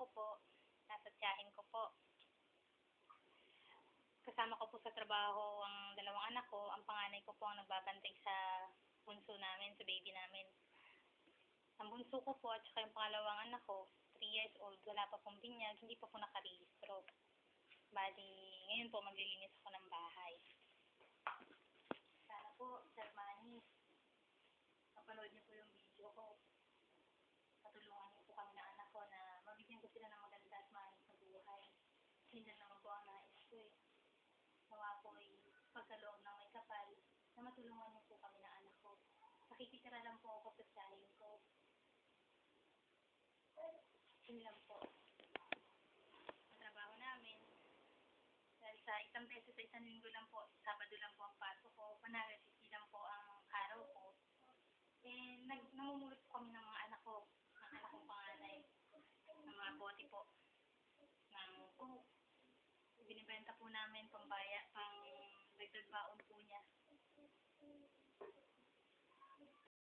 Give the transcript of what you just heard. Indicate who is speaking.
Speaker 1: ko po, nasa tiyahin ko po. Kasama ko po sa trabaho ang dalawang anak ko. Ang panganay ko po ang nagbabantay sa bunso namin, sa baby namin. Ang bunso ko po at saka yung pangalawang anak ko, 3 years old, wala pa pong binyag, hindi pa po nakarehistro. Bali, ngayon po maglilinis ako ng bahay. Sana po, Sir Manny, mapanood niyo po yung video ko. Patulungan niyo po kami ng anak ko na mabigyan ko sila ng maganda at maayos na buhay. Yun lang po ang nais ko eh. Nawa po ay pagkaloob ng may kapal na matulungan niyo po kami ng anak ko. Nakikitira lang po ako sa tiyahin ko. Yun lang po. Sa trabaho namin, dahil sa isang beses sa isang linggo lang po, Sabado lang po ang pasok ko, Panagasisi lang po ang araw ko. Eh, nag, namumulot po kami ng mga anak ko, ng anak kong panganay, ng mga bote po, ng coke. Binibenta po namin pambaya, pang